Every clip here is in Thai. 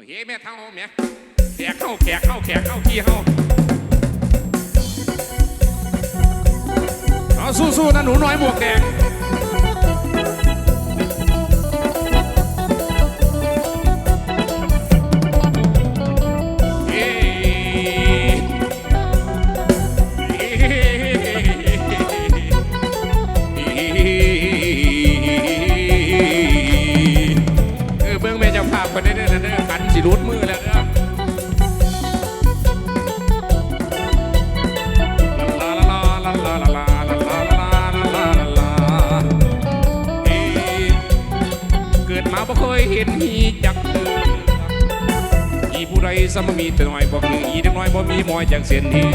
เอาเฮ้แม่เท่าแม่แขกเข้าแขกเข้าแขกเข้าขี้เข้าเอาสู้ๆนะหนูน้อยหมวกแดง สิรุดมือแล้วเด้อมาบ่เคยเห็นมีจักเืออีผู้ใดสมมีแต่น้อยบ่คืออีเด็กน้อยบ่มีมอยจังเสียนนี้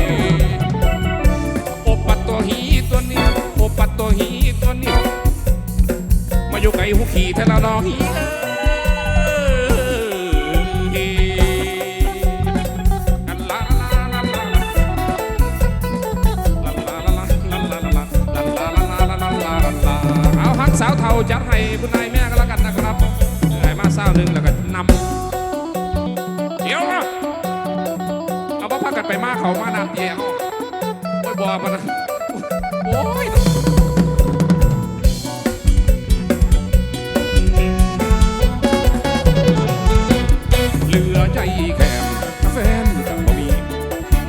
โอปัตตัวหีตัวนี้โอปัตตัวหีตัวนี้มาอยู่ไกลหูขี่ทะละนอหีเอ้ จัดให้คุณนายแม่ก็แล้วกันนะครับให้มาสาหนึ่งแล้วก็นำเดี๋ยวนะเอาพ่อพักกันไปมาเขามานานเดียวโอ้ยบอมานะโอ้ยเหลือใจแคมแฟนกันบ่มี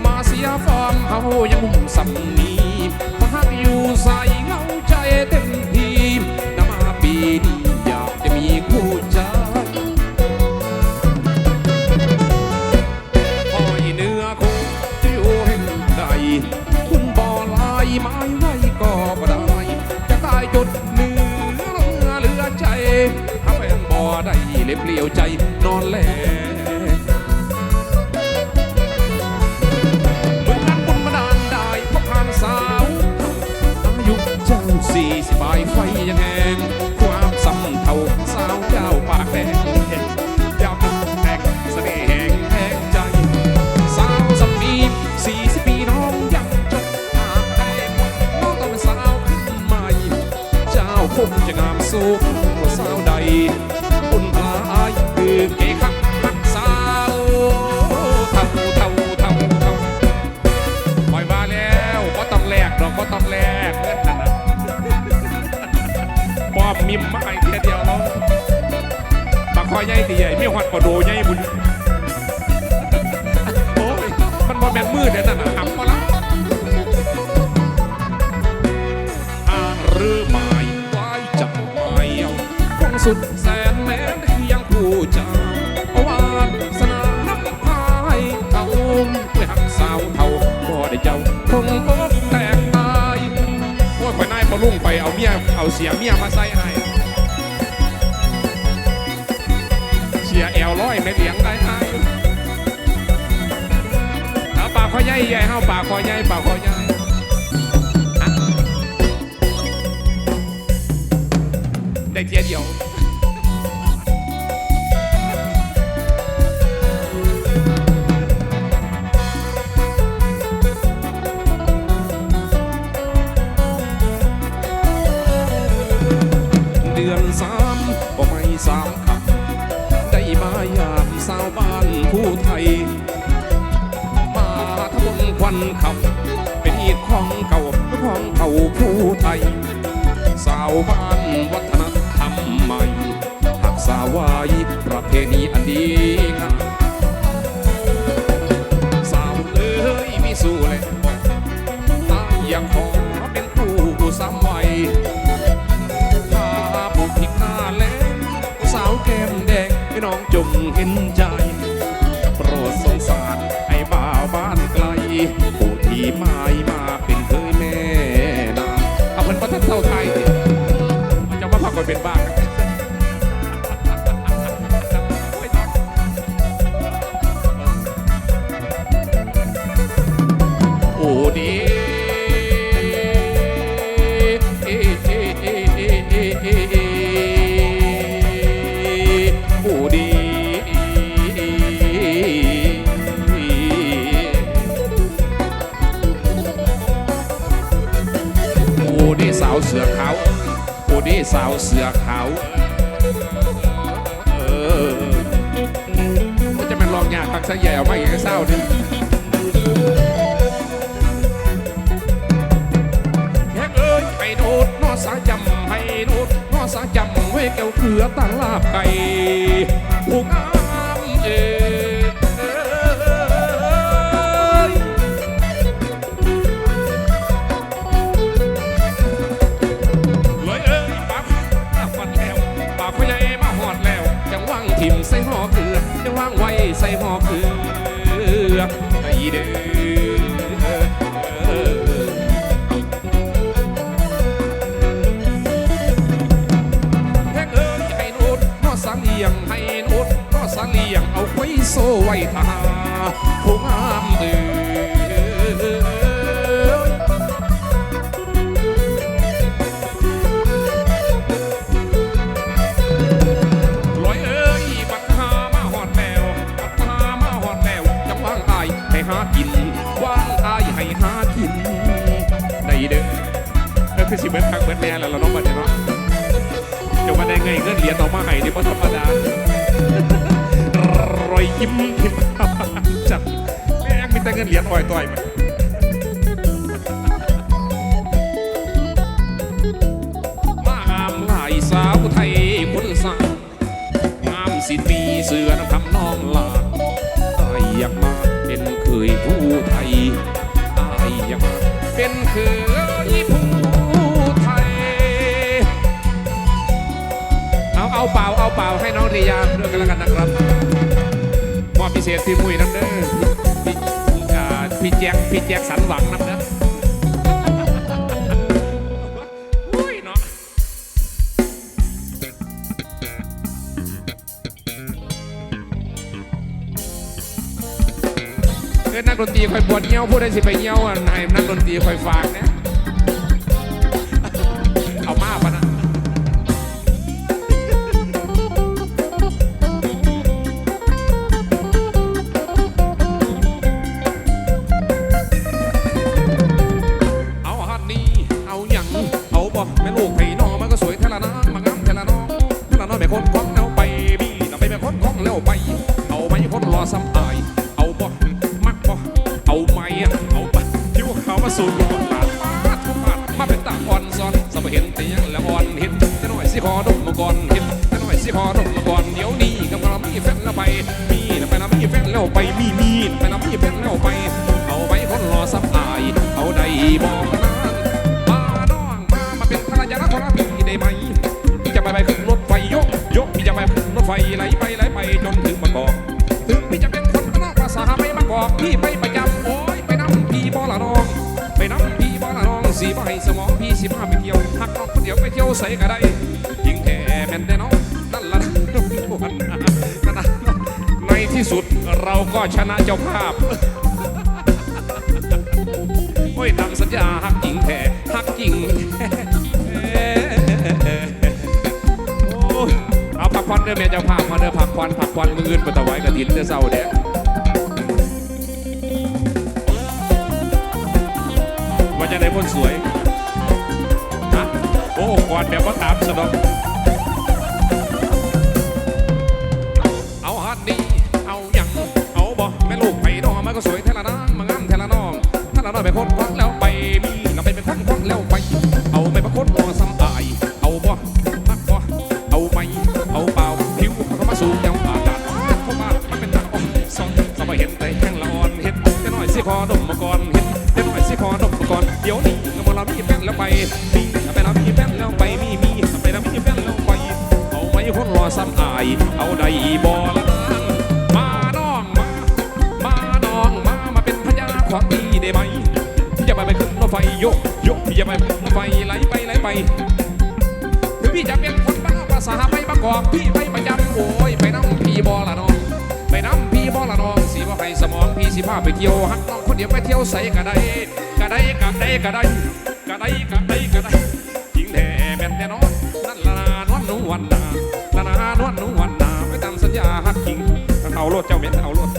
มาเสียฟอร์มเขายังมุ่งสำนีพักอยู่ใส ยวใจนอนแลเมีหอดกว่าโดใหญ่บุญโอ้ยมันบอแมนมืดเดี๋ยนั่นน่ะหำมาละอานหรือไม่ไว้จับไม่เอาคงสุดแสนแม้นยังผู้จ้าวานสนาน้ำพายเขาไปหักสาวเท่าบ่ได้เจ้าคงอกแตกตายโอ้ยไปนายพอลุ่งไปเอาเมียเอาเสียเมียมาใส่ห้เอาปากคอใหญ่ใหญ่เฮาปากคอใหญ่ปากคอใหญ่ ยยังขอเป็นครูสามวัยพาบุกพิกหน้าแลงสาวแก้มแดงให้น้องจงเห็นใจ โปรดสงสารให้บ่าวบ้านไกลผู้ที่ไม่ เสือขาวเสือขาวเออองยากปักใส่ใหญ่เอาไม่ก็เศร้าดิแยกเอ้ยให้โดดนอสาจำให้โดดนอสาจำไว้แก้วเกลือตั้งลาบไก่ ส่หอเกลือไอ้เด้อแฮกเอ้ยให้โนดนอสาเลียงให้โนดนอสาเลียงเอาไว้โซไว้ทาผู้งามเอ กินวางอายให้หากินได้เด้อเออคือสิเบิดคักเบิดแน่แล้วเราต้องมาเนี่ยเนาะจะมาได้ไงเงินเหรียญออกมาให้นี่บ่ธรรมดารอยยิ้มที่จัดแม่งมีแต่เงินเหรียญอ่อยต่อยมันมางามหลายสาวไทยคนสาวงามสิตีเสือน้ำคำน้องลาอายอยากมา เป็นเคยผู้ไทยอายอยากมเป็นเคยผู้ไทย เอาเอาเปล่าเอาเปล่าให้น้องริยาด้วยกันแล้วกันนะครับมอบพิเศษที่มุ้ยน้ำเด้อพี่อ่าพี่แจ็คพี่แจ็คสันหวังน้ำเด้อ นักดนตรีคอยปวดเงี้ยวพูดได้สิไปเงี้ยวอะนายนักดนตรีคอยฝากนะ เอาปะยิ้วขาวมาสู่ลูกหลานมาทุกบาทมาเป็นตาอ่อนซ้อนสมเห็นแต่ยังละอ่อนเห็นจะหน่อยสิคอดมมาก่อนเห็นจะหน่อยสิคอดมมาก่อนเดี๋ยวนี้กำลังมีแฟนแล้วไปมีแล้วไปแล้วมีแฟนแล้วไปมีมีไปแล้วมีแฟนแล้วไป เอาไปคนรอซ้ำตาย เอาได้บอกนานมาน้องมามาเป็นภรรยาของพี่ได้ไหมจะไปไปขึ้นรถไฟยกยกพี่จะไปขึ้นรถไฟไหลไปไหลไปจนถึงบางกอกถึงพี่จะเป็นคนนอกภาษาไม่มากอกพี่ไปไป บอละน้อง ไปน้ำพี่บอละน้องสีบ่ให้สมองพี่สิพาไปเที่ยวหักน้องคนเดียวไปเที่ยวใส่ก็ได้ยิงแท้แม่นแต่น้องนั่นละวันนั่นในที่สุดเราก็ชนะเจ้าภาพโอ้ยทำสัญญาหักจริงแท้หักจริงเอาพักผ่อนเด้อแม่เจ้าภาพมาเด้อพักผ่อนพักผ่อนมืออื่นมาตะไว้กระถินเด้อเศร้าเด้อ จะได้คนสวยฮะโอ้กอนแบบว่าตามสนองเอาฮัดดีเอาหยังเอาบอกแม่ลูกไปนอมันก็สวยเทละนางมางามเทละน้องถ้าเราไปคนควักแล้ว ดี๋ยวนี้ก็มาเรามีแฟนแล้วไปมีไปเรามีแฟนแล้วไปมีมีไปเรามีแฟนแล้วไป เอาไหมคนรอซ้ำอาย เอาได้บ่ละนางมาน้องมา มาน้องมามาเป็นพญาของพี่ได้ไหมพี่จะไปไปขึ้นรถไฟโยกโยกพี่จะไปขึ้นรถไฟไหลไปไหลไปถึงพี่จะเป็นคนบ้าภาษาไม่มากอกพี่ไปประจำโอ้ยไปน้ำพี่บอละน้องไปน้ำพี่บอละน้องสีว่าไปสมองพี่สิพาไปเที่ยวหักน้องคนเดียวไปเที่ยวใส่กะได้ กะได้กะได้กะได้กะได้กะได้กะไดจริงแท้แม่นแน่นอนนั่นละนานวันนุ่วันนาละนานวันนุ่วันนาไปตามสัญญาหักจริงเอารถเจ้าเม็ดเอารถ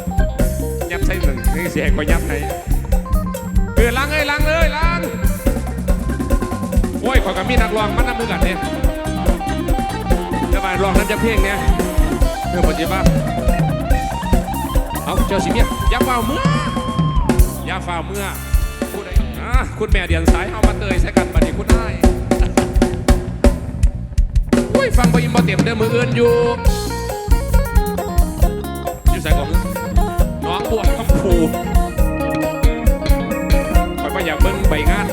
ยัดใส่หนึ่งนี่เสียก็ยัดให้เออล้างเอ้ยล้างเลยล้างโอ้ยขอยกับมีนักร้องมันน้ำมือกันเนี่ยจะมาลองน้ำจะเพ่งเนี่ยเพื่อปฏิบัติเอาเจ้าสิเมียอย่าฝ้าเมื่ออย่าฝ้าเมื่อ คุณแม่เดียนสายเอามาเตยใส่กันบัดนี้คุณได้อุ้ยฟังไปยินบ่เต็มเด้อมืออื่นอยู่ อยู่ใส่ก่อนน้องบัวคำพูคอยไปอยากเบิ่งใบงาน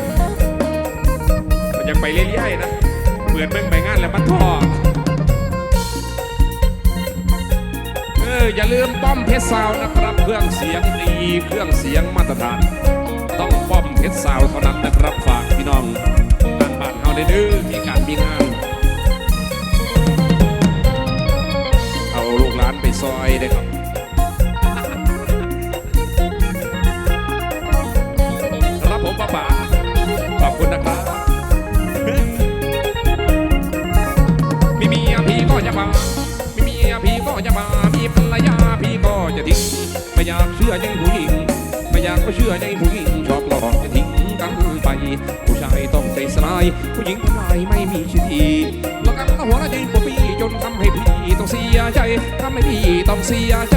ข้อยอยาไปเรื่อยๆนะเปิดเบิ่งใบงานแล้วมันท้อเอออย่าลืมป้อมเพชรซาวนะครับ เครื่องเสียงดีเครื่องเสียงมาตรฐาน ต้องป้อมเพชรสาวเท่านั้น ผู้ชายต้องใจสลาย ผู้หญิงทำลายไม่มีชื่อทีแล้วกันก็หัวใจปวดพี่จนทำให้พี่ต้องเสียใจทำให้พี่ต้องเสียใจ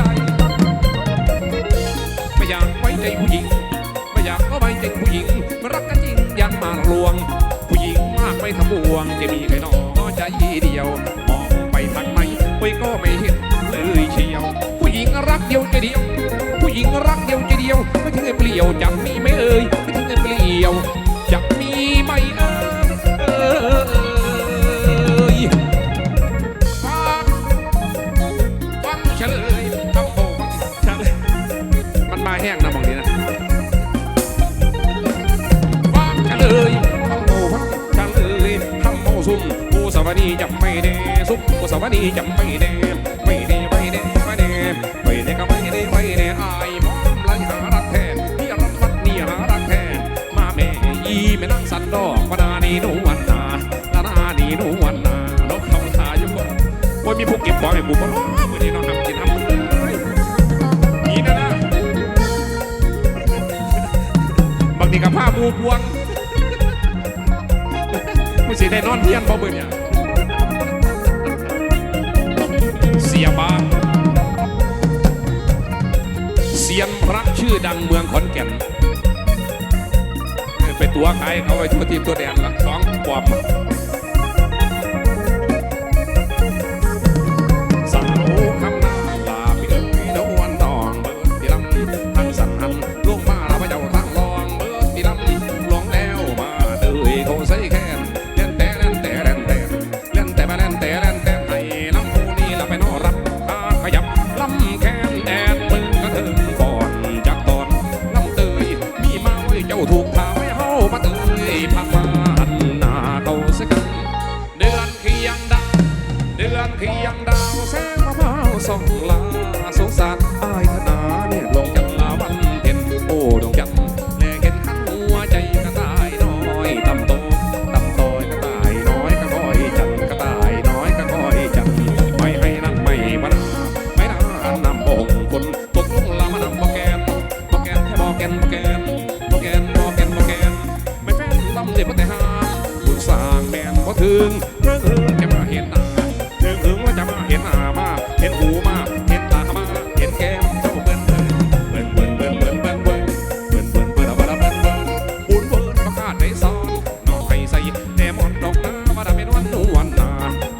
ไม่อยากไว้ใจผู้หญิง ไม่อยากก็ไว้ใจผู้หญิงมรักกันจริงยังมาหลอกลวง ผู้หญิงมากไม่ทำบวงจะมีใครหนอใจเดียวมองไปทางไหนไปก็ไม่เห็นเลยเชียว ผู้หญิงรักเดียวใจเดียว ผู้หญิงรักเดียวใจเดียวไม่ถึงไอ้เปลี่ยวจะมีไหม่เอ่ยไม่ถึงไอ้เปลี่ยว มกูสวัสดีจำไม่ได้ไม่ได้ไม่ได้ไม่ได้ไม่ได้ก็ไม่ได้ไม่ได้อายมอมไล่หารักแทนพี่รักรักนี่หารักแทนมาแม่ยีแม่นั่งสันดอกปนานีนูวันนาลานานีนูวันนานกเขาทาอยู่บ่โอ้ยมีพวกเก็บของให้กูบ่เนาะมื้อนี้น้องทำกินทำเลยนี่นะนะบางทีกับผ้ามูพวงมึงสิได้นอนเพียนบ่เบิ่เนี่ย สียบาง เสียงพระชื่อดังเมืองขอนแก่นเออไปตัวใครเขาไปทั่วทีมตัวแดนละสองปอบ สร้างแมนบ่ถึงเรื่องอื่นจะมาเห็นหน้าถึงถึงว่าจะมาเห็นหน้ามาเห็นหูมาเห็นตามาเห็นแก้มเจ้าเบิ้นเบิ้นเบิ้นเบิ้นเบิ้นเบิ้นเบิ้นเบิ้นเบิ้นเบิ้นเบิ้นเบิ้นเบิ้นเบิ้นปูนเบิ้นประกาศในซองนองไผ่ใส่แต่หมดดอกนามาดาเป็นวันนวลนา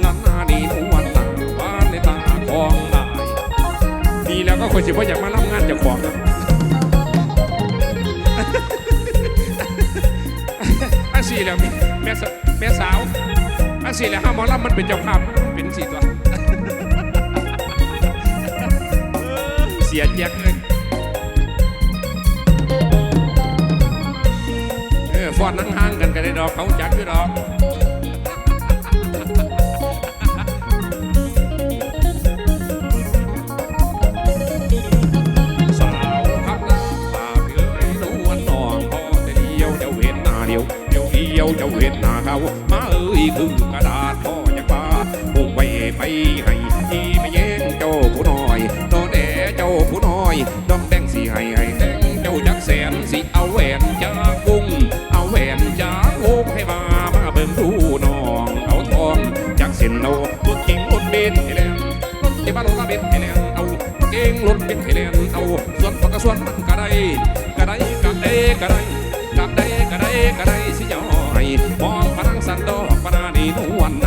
ลันนาดีนวลตาหวานในตาของนายดีแล้วก็คนสิว่าอยากมารับงานจากของนะ แม่สแม่สาวอันสี่และห้าหมอลำมันเป็นเจ้าภาพมันเป็นสี่ตัวเสียแจ็คเลยเออฟอนนั่งห้างกันกันได้ดอกเขาจักด้วยดอก ยวเห็นหน้าเขา มาเอ้ยคือกระดาษพ่อจากบ้านพุ่ไปไปให้ที่ไม่แย่งเจ้าผู้น้อยดอแด่เจ้าผู้น้อยดอกแดงสีให้ให้แดงเจ้าจักแสนสิเอาแหวนจากกุ้งเอาแหวนจากโอกให้มามาเบิ่งดูน้องเอาทองจากเส้นเอารถเก่งรถเบนให้แล้วรถเจ็บบ้านรถลาเบนให้แล้วเอารถเก่งรถเพียงให้เล่นเอาส่วนปากกระส่วนมันกระได้ นวลนาล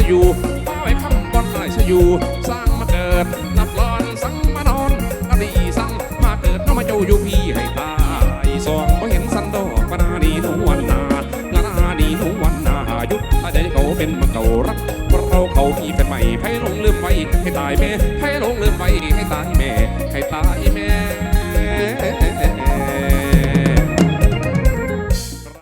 อนอายชะอยู่ป้าไว้คำบอนอายชะอยู่สร้างมาเกิดนับรอนสั่งมานอนอดีสั่งมาเกิดเอามาเจ้าอยู่พี่ให้ตายสองบ่เห็นสันดอกปนานีนวลนนาลานานีนวลนนายุดถ้าใจเขาเป็นมาเก่ารักเราเขามีแฟนใหม่ให้ลงลืมไปให้ตายแม่ให้ลงลืมไปให้ตายแม่ให้ตาย